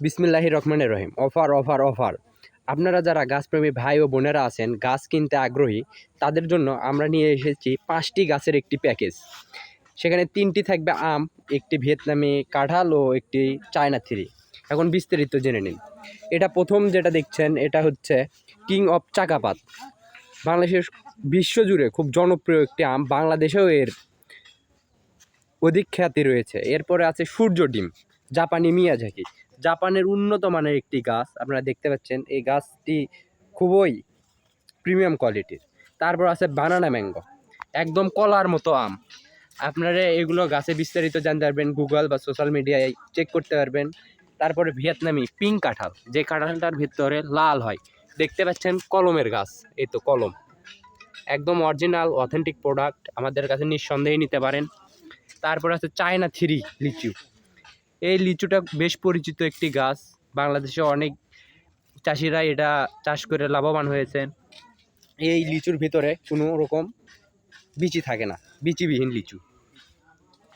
বিসমিল্লাহি রহমানের রহিম। Offer offer offer. আপনারা যারা গাছপ্রেমী ভাই ও বোনেরা আছেন, গাছ কিনতে আগ্রহী, তাদের জন্য আমরা নিয়ে এসেছি পাঁচটি গাছের একটি প্যাকেজ। সেখানে তিনটি থাকবে আম, একটি ভিয়েতনামি কাঁঠাল ও একটি চায়না থ্রি। এখন বিস্তারিত জেনে নিন। এটা প্রথম যেটা দেখছেন, এটা হচ্ছে কিং অফ চাকাপাত। বাংলাদেশের বিশ্বজুড়ে খুব জনপ্রিয় একটি আম, বাংলাদেশেও এর অধিক খ্যাতি রয়েছে। এরপরে আছে সূর্য ডিম, জাপানি মিয়াঝাকি জাপানের উন্নত মানের একটি গাছ। আপনারা দেখতে পাচ্ছেন, এই গাছটি খুবই প্রিমিয়াম কোয়ালিটির তারপর আছে বানানা ম্যাঙ্গো একদম কলার মতো আম। আপনারা এগুলো গাছে বিস্তারিত জানতে পারবেন গুগল বা সোশ্যাল মিডিয়ায় চেক করতে পারবেন। তারপরে ভিয়েতনামি পিঙ্ক কাঁঠাল, যে কাঁঠালটার ভিতরে লাল হয়। দেখতে পাচ্ছেন কলমের গাছ, এই তো কলম। একদম অরিজিনাল অথেন্টিক প্রোডাক্ট আমাদের কাছে নিঃসন্দেহে নিতে পারেন। তারপর আছে চায়না থ্রি লিচু এই লিচুটা বেশ পরিচিত একটি গাছ। বাংলাদেশে অনেক চাষিরা এটা চাষ করে লাভবান হয়েছেন। এই লিচুর ভিতরে কোনো রকম বিচি থাকে না, বিচিবিহীন লিচু।